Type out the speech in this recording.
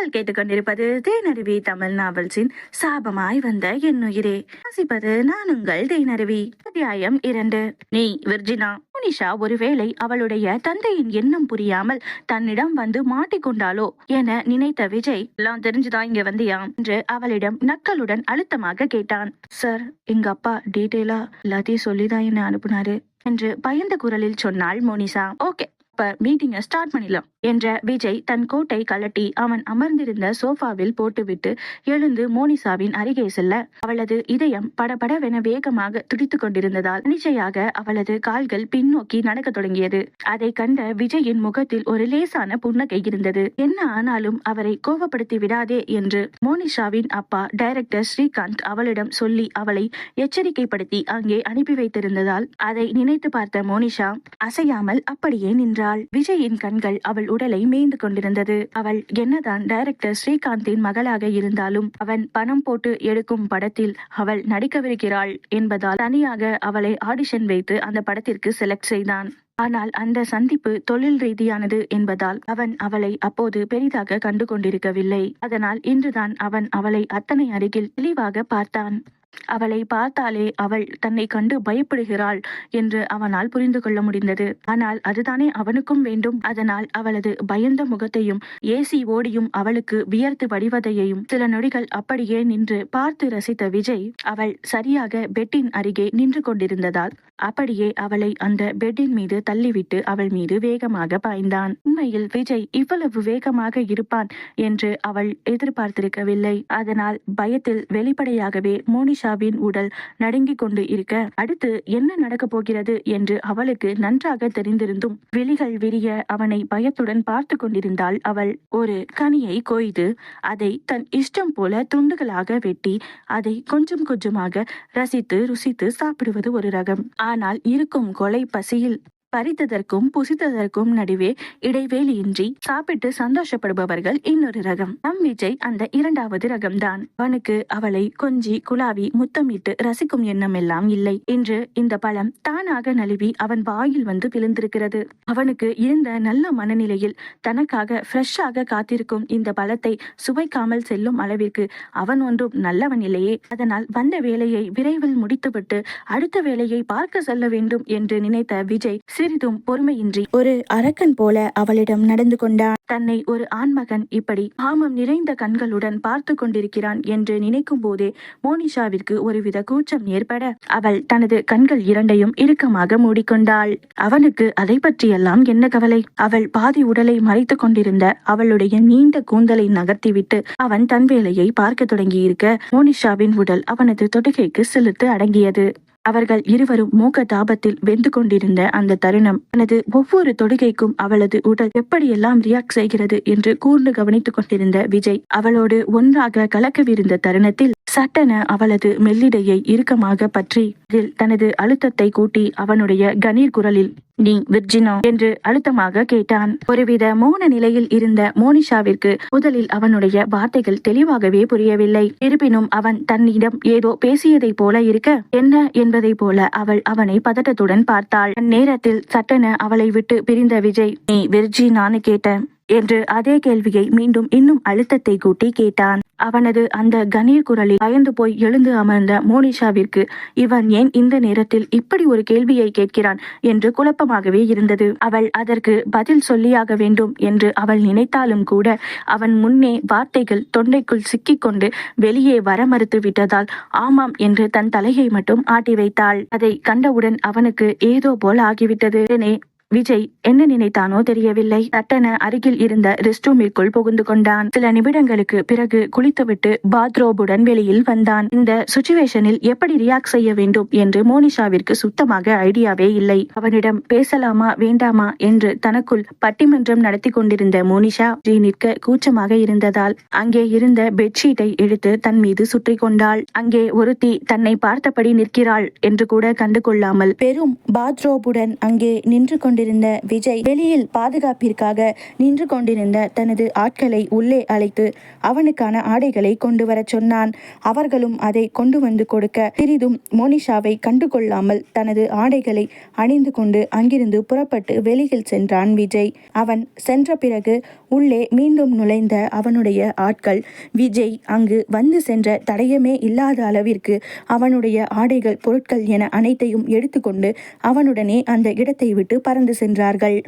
நீங்கள் கேட்டுக்கொண்டிருப்பது தேனருவி தமிழ் நாவல்ஸின் சாபமாய் வந்த என்னுயிரே. வாசிப்பது நான் உங்கள் தேனருவி. அத்தியாயம் இரண்டு. நீ விர்ஜினா முனிஷா ஒருவேளை அவளுடைய தந்தையின் எண்ணம் புரியாமல் தன்னிடம் வந்து மாட்டிக்கொண்டாளோ என நினைத்த விஜய் எல்லாம் தெரிஞ்சுதான் இங்க வந்தியா? என்று அவளிடம் நக்கலுடன் அழுத்தமாக கேட்டான். சார் எங்க அப்பா டீட்டெயிலா எல்லாத்தையும் சொல்லிதான் என்ன அனுப்புனாரு என்று பயந்த குரலில் சொன்னாள் மோனிஷா. ஓகே இப்ப மீட்டிங்கை ஸ்டார்ட் பண்ணிடலாம் என்ற விஜய் தன் கோட்டை கலட்டி அவன் அமர்ந்திருந்த சோஃபாவில் போட்டுவிட்டு எழுந்து மோனிசாவின் அருகே செல்ல அவளது இதயம் படபடவென வேகமாக துடித்துக் கொண்டிருந்ததால் நிச்சயாக அவளது கால்கள் பின்னோக்கி நடக்க தொடங்கியது. அதை கண்ட விஜயின் முகத்தில் ஒரு லேசான புன்னகை இருந்தது. என்ன ஆனாலும் அவரை கோபப்படுத்தி விடாதே என்று மோனிஷாவின் அப்பா டைரக்டர் ஸ்ரீகாந்த் அவளிடம் சொல்லி அவளை எச்சரிக்கைப்படுத்தி அங்கே அனுப்பி வைத்திருந்ததால் அதை நினைத்து பார்த்த மோனிஷா அசையாமல் அப்படியே நின்றார் நின்றாள் விஜயின் கண்கள் அவள் உடலை மேய்ந்து கொண்டிருந்தது. அவள் என்னதான் டைரக்டர் ஸ்ரீகாந்தின் மகளாக இருந்தாலும் அவன் பணம் போட்டு எடுக்கும் படத்தில் அவள் நடிக்கவிருக்கிறாள் என்பதால் தனியாக அவளை ஆடிஷன் வைத்து அந்த படத்திற்கு செலக்ட் செய்தான். ஆனால் அந்த சந்திப்பு தொழில் ரீதியானது என்பதால் அவன் அவளை அப்போது பெரிதாக கண்டு கொண்டிருக்கவில்லை அதனால் இன்றுதான் அவன் அவளை அத்தனை அருகில் தெளிவாக பார்த்தான். அவளை பார்த்தாலே அவள் தன்னை கண்டு பயப்படுகிறாள் என்று அவனால் புரிந்து கொள்ள முடிந்தது. ஆனால் அதுதானே அவனுக்கும் வேண்டும். அதனால் அவளது பயந்த முகத்தையும் ஏசி ஓடியும் அவளுக்கு வியர்த்து வடிவதையையும் சில நொடிகள் அப்படியே நின்று பார்த்து ரசித்த விஜய் அவள் சரியாக பெட்டின் அருகே நின்று கொண்டிருந்ததால் அப்படியே அவளை அந்த பெட்டின் மீது தள்ளிவிட்டு அவள் மீது வேகமாக பாய்ந்தான். உண்மையில் விஜய் இவ்வளவு வேகமாக இருப்பான் என்று அவள் எதிர்பார்த்திருக்கவில்லை. அதனால் பயத்தில் வெளிப்படையாகவே மோனிஷ் ஆயிஷாவின் உடல் நடுங்கிக் கொண்டு இருக்க அடுத்து என்ன நடக்கப் போகிறது என்று அவளுக்கு நன்றாக தெரிந்திருந்தும் விழிகள் விரிய அவனை பயத்துடன் பார்த்து கொண்டிருந்தால் அவள் ஒரு கனியை கொய்து அதை தன் இஷ்டம் போல துண்டுகளாக வெட்டி அதை கொஞ்சம் கொஞ்சமாக ரசித்து ருசித்து சாப்பிடுவது ஒரு ரகம். ஆனால் இருக்கும் கொலை பசியில் பறித்ததற்கும் புசித்ததற்கும் நடுவே இடைவேளியின்றி சாப்பிட்டு சந்தோஷப்படுபவர்கள் இன்னொரு ரகம். நம் விஜய் அந்த இரண்டாவது ரகம்தான். அவனுக்கு அவளை கொஞ்சி குலாவி முத்தமிட்டு ரசிக்கும் எண்ணம் எல்லாம் இல்லை. இன்று இந்த பழம் தானாக நழுவி அவன் வாயில் வந்து விழுந்திருக்கிறது. அவனுக்கு இருந்த நல்ல மனநிலையில் தனக்காக ஃப்ரெஷ்ஷாக காத்திருக்கும் இந்த பழத்தை சுவைக்காமல் செல்லும் அளவிற்கு அவன் ஒன்றும் நல்லவன் இல்லையே. அதனால் வந்த வேலையை விரைவில் முடித்துவிட்டு அடுத்த வேலையை பார்க்க செல்ல வேண்டும் என்று நினைத்த விஜய் சிறிதும் பொறுமையின்றி ஒரு அரக்கன் போல அவளிடம் நடந்து கொண்டான். தன்னை ஒரு ஆண்மகன் இப்படி பாமம் நிறைந்த கண்களுடன் பார்த்து கொண்டிருக்கிறான் என்று நினைக்கும் போதே மோனிஷாவிற்கு ஒருவித கூச்சம் ஏற்பட அவள் தனது கண்கள் இரண்டையும் இறுக்கமாக மூடிக்கொண்டாள். அவனுக்கு அதை பற்றியெல்லாம் என்ன கவலை? அவள் பாதி உடலை மறைத்துக் கொண்டிருந்த அவளுடைய நீண்ட கூந்தலை நகர்த்திவிட்டு அவன் தன் வேலையை பார்க்க தொடங்கியிருக்க மோனிஷாவின் உடல் அவனது தொடுகைக்கு செலுத்து அடங்கியது. அவர்கள் இருவரும் மூக்க தாபத்தில் வெந்து கொண்டிருந்த அந்த தருணம் தனது ஒவ்வொரு தொடுகைக்கும் அவளது உடல் எப்படியெல்லாம் ரியாக்ட் செய்கிறது என்று கூர்ந்து கவனித்துக் கொண்டிருந்த விஜய் அவளோடு ஒன்றாக கலக்கவிருந்த தருணத்தில் சட்டென அவளது மெல்லிடையை இறுக்கமாக பற்றி அதில் தனது அழுத்தத்தை கூட்டி அவனுடைய கணீர் குரலில் நீ விர்ஜினா என்று அழுத்தமாக கேட்டான். ஒருவித மௌன நிலையில் இருந்த மோனிஷாவிற்கு முதலில் அவனுடைய வார்த்தைகள் தெளிவாகவே புரியவில்லை. இருப்பினும் அவன் தன்னிடம் ஏதோ பேசியதைப் போல இருக்க என்ன என்பதை போல அவள் அவனை பதட்டத்துடன் பார்த்தாள். அந்நேரத்தில் சட்டென அவளை விட்டு பிரிந்த விஜய் நீ விர்ஜினான்னு கேட்டேன் என்று அதே கேள்வியை மீண்டும் இன்னும் அழுத்தத்தை கூட்டி கேட்டான். அவனது அந்த கணீர் குரலில் பயந்து போய் எழுந்து அமர்ந்த மோனிஷாவிற்கு இவன் ஏன் இந்த நேரத்தில் இப்படி ஒரு கேள்வியை கேட்கிறான்? என்று குழப்பமாகவே இருந்தது. அவள் அதற்கு பதில் சொல்லியாக வேண்டும் என்று அவள் நினைத்தாலும் கூட அவன் முன்னே வார்த்தைகள் தொண்டைக்குள் சிக்கிக்கொண்டு வெளியே வர மறுத்து விட்டதால் ஆமாம் என்று தன் தலையை மட்டும் ஆட்டி வைத்தாள். அதை கண்டவுடன் அவனுக்கு ஏதோ போல் ஆகிவிட்டது. உடனே விஜய் என்ன நினைத்தானோ தெரியவில்லை. சட்டென அருகில் இருந்த ரெஸ்ட் ரூமிற்குள் புகுந்து கொண்டான். சில நிமிடங்களுக்கு பிறகு குளித்துவிட்டு பாத்ரோபுடன் வெளியில் வந்தான். இந்த சுச்சுவேஷனில் எப்படி ரியாக்ட் செய்ய வேண்டும் என்று மோனிஷாவிற்கு சுத்தமாக ஐடியாவே இல்லை. அவனிடம் பேசலாமா வேண்டாமா? என்று தனக்குள் பட்டிமன்றம் நடத்தி கொண்டிருந்த மோனிஷா ஜி நிற்க கூச்சமாக இருந்ததால் அங்கே இருந்த பெட்ஷீட்டை எடுத்து தன் மீது சுற்றி கொண்டாள். அங்கே ஒருத்தி தன்னை பார்த்தபடி நிற்கிறாள் என்று கூட கண்டு கொள்ளாமல் பெரும் பாத்ரோபுடன் அங்கே நின்று கொண்டு கொண்டிருந்த விஜய் வெளியில் பாதுகாப்பிற்காக நின்று கொண்டிருந்த தனது ஆட்களை உள்ளே அழைத்து அவனுக்கான ஆடைகளை கொண்டு வரச் சொன்னான். அவர்களும் அதை கொண்டு வந்து கொடுக்க சிறிதும் மோனிஷாவை கண்டுகொள்ளாமல் தனது ஆடைகளை அணிந்து கொண்டு அங்கிருந்து புறப்பட்டு வெளியில் சென்றான் விஜய். அவன் சென்ற பிறகு உள்ளே மீண்டும் நுழைந்த அவனுடைய ஆட்கள் விஜய் அங்கு வந்து சென்ற தடயமே இல்லாத அளவிற்கு அவனுடைய ஆடைகள் பொருட்கள் என அனைத்தையும் எடுத்துக்கொண்டு அவனுடனே அந்த இடத்தை விட்டு பறந்து சென்றார்கள்.